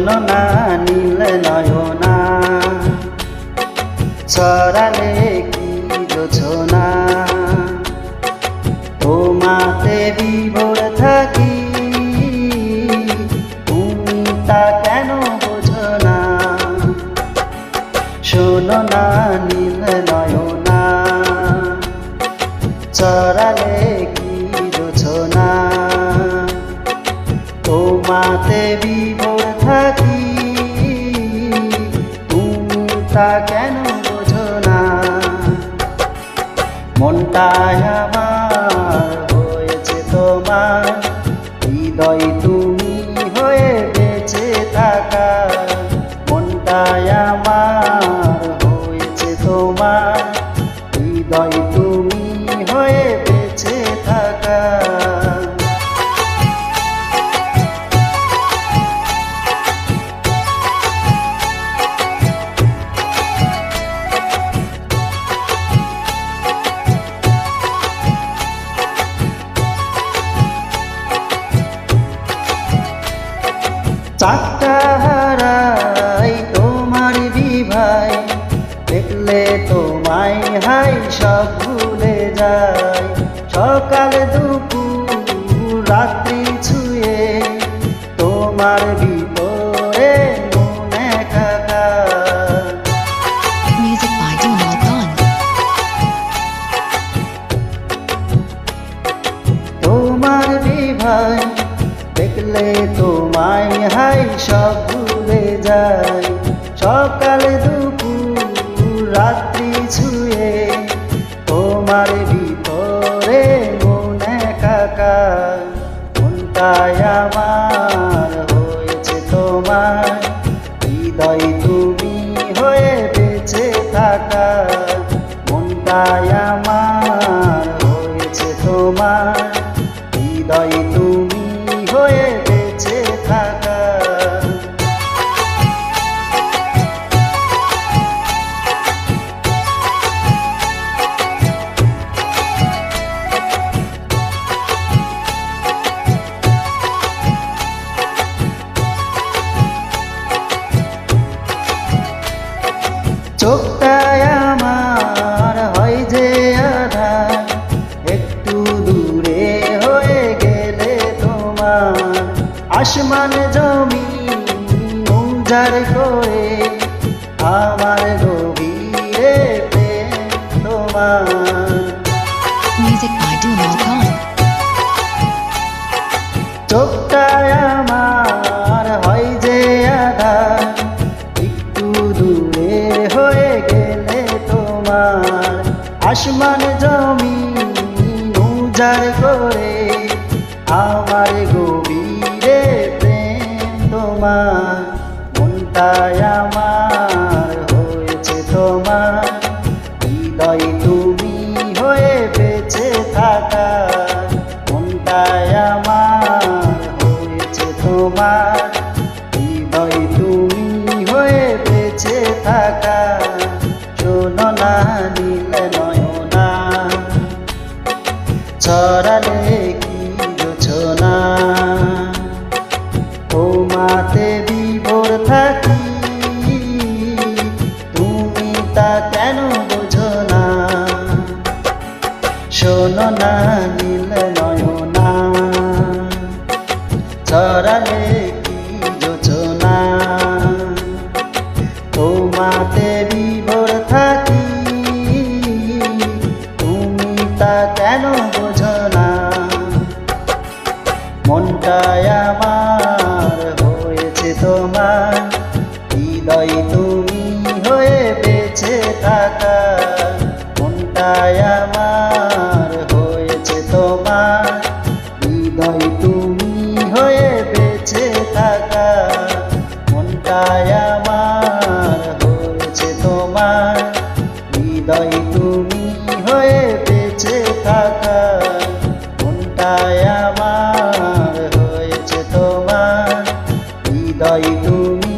শোনো না নীল নয়না। ছড়ালে কি যোছনা? তোমাতে বিভোর থাকি তুমি তা কেন বোঝো না শোনো না নীল নয়না। চড়ালে কি যোছনা? তোমাতে বিভোর থাকি। তুমি তা কেন বোঝো না? মনটায় আমার দেখলে তোমায় হাই সব ভুলে যায় সকাল দুপুর রাত্রি ছুঁয়ে তোমার ভিতরে মনে কাকা. তোমার বিভাই দেখলে তোমায় হাই সব ভুলে যায় সকাল দুপুর রাত্রি ছুঁয়ে তোমার ভিতরে মনে কাকা মনটায় আমার হয়েছে তোমার। হৃদয় তুমি হয়ে বেঁচে থাকা মনটায় আমার হয়েছে তোমার। হৃদয় আসমান জমি উজার করে আমার গভীরে তোমার. চোখটায় আমার হয় যে আধার একটু দূরে হয়ে গেলে তোমার আসমান জমি উজার করে আমার প্রেম তোমার মনটায় আমার হয়েছে তোমার। হৃদয় তুমি হয়ে বেঁচে থাকা মনটায় আমার হয়েছে তোমার। বিভোর তোমার। হৃদয় তুমি হয়ে বেঁচে থাকা। মনটায় আমার হয়েছে তোমার। হৃদয় তুমি হয়ে বেঁচে থাকা। মনটায় আমার হয়েছে তোমার। হৃদয় হৃদয় তুমি